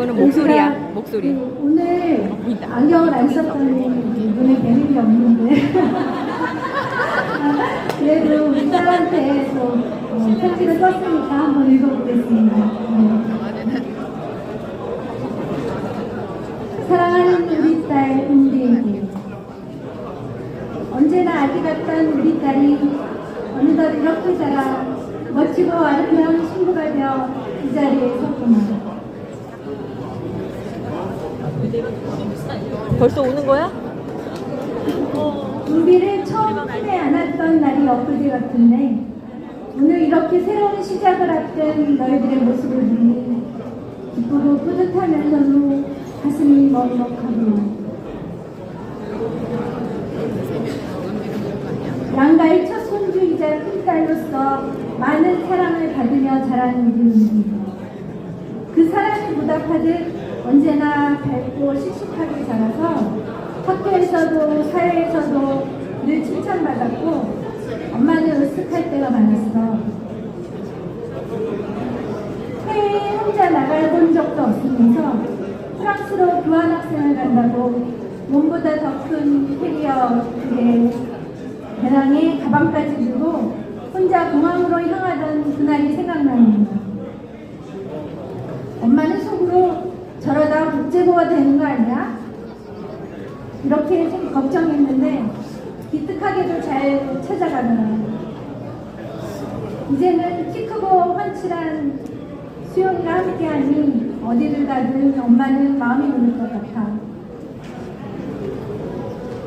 그거는 목소리야, 목소리. 그 오늘. 안경을 안 썼더니 눈에 뵈는 게 없는데 아, 그래도 우리 딸한테 또 어, 편지를 썼으니까 한번 읽어보겠습니다. 네. 사랑하는 우리 딸 은비에게 언제나 아기 같던 우리 딸이 어느덧 이렇게 자라 멋지고 아름다운 친구가 되어 이 자리에 섰구나. 벌써 오는 거야? 은비를 처음 품에 안았던 날이 엊그제 같은데 오늘 이렇게 새로운 시작을 앞둔 너희들의 모습을 보니 기쁘고 뿌듯하면서도 가슴이 먹먹하고 양가의 첫 손주이자 큰딸로서 많은 사랑을 받으며 자란 우리 은비 그 사랑에 보답하듯 언제나 밝고 씩씩하게 자라서 학교에서도 사회에서도 늘 칭찬받았고 엄마는 으쓱할 때가 많았어. 해외에 혼자 나가본 적도 없으면서 프랑스로 교환학생을 간다고 몸보다 더 큰 캐리어 그에 배낭에 가방까지 들고 혼자 공항으로 향하던 그날이 생각납니다. 엄마는 속으로 국제고가 되는 거 아니야? 이렇게 좀 걱정했는데 기특하게도 잘 찾아가더라고요. 이제는 키 크고 훤칠한 수영이가 함께하니 어디를 가든 엄마는 마음이 오는 것 같아.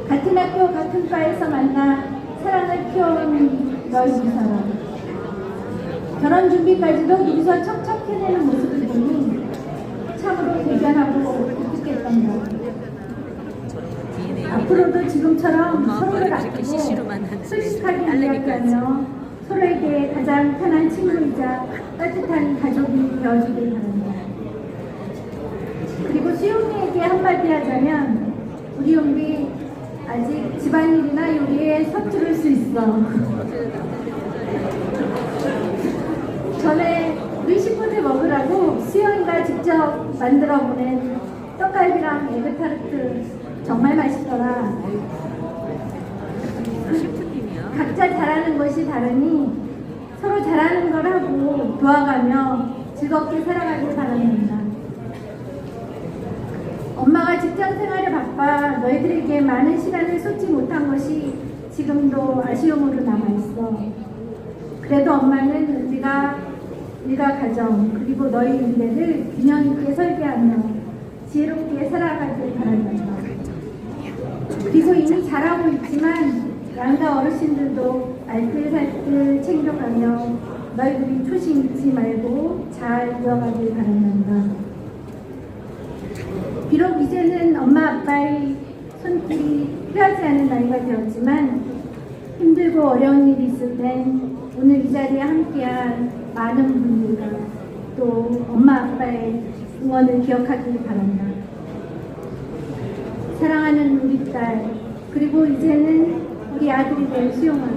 같은 학교 같은 과에서 만나 사랑을 키워온 너희 두 사람. 결혼 준비까지도 둘이서 척척 해내는 모습을 보니 참으로 대견하고 기특했던 것. 앞으로도 지금처럼 서로를 아끼고 솔직하게 이야기하며 서로에게 가장 편한 친구이자 따뜻한 가족이 되어주길 바랍니다. 그리고 수용이에게 한마디 하자면 우리 용비 아직 집안일이나 요리에 서투를 수 있어. 전에 우리 식구들 먹으라고 수영이가 직접 만들어 보낸 떡갈비랑 에그타르트 정말 맛있더라. 각자 잘하는 것이 다르니 서로 잘하는 걸 하고 도와가며 즐겁게 살아가길 바랍니다. 엄마가 직장 생활에 바빠 너희들에게 많은 시간을 쏟지 못한 것이 지금도 아쉬움으로 남아있어. 그래도 엄마는 우리가 가정 그리고 너희 미래를 균형 있게 설계하며 지혜롭게 살아가길 바란다. 그리고 이미 잘하고 있지만 양가 어르신들도 알뜰살뜰 챙겨가며 너희들이 초심 잃지 말고 잘 이어가길 바란다. 비록 이제는 엄마 아빠의 손길이 필요하지 않은 나이가 되었지만 힘들고 어려운 일이 있을 땐 오늘 이 자리에 함께한 많은 분들과 또 엄마 아빠의 응원을 기억하길 바란다. 사랑하는 우리 딸 그리고 이제는 우리 아들이 될 수용아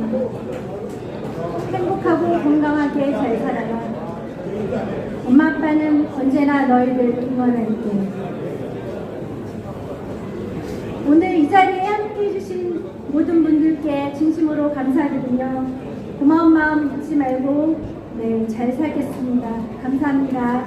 행복하고 건강하게 잘 살아라. 엄마 아빠는 언제나 너희를 응원할게. 오늘 이 자리에 함께 해주신 모든 분들께 진심으로 감사드리며 고마운 마음 잊지 말고 네, 잘 살겠습니다. 감사합니다.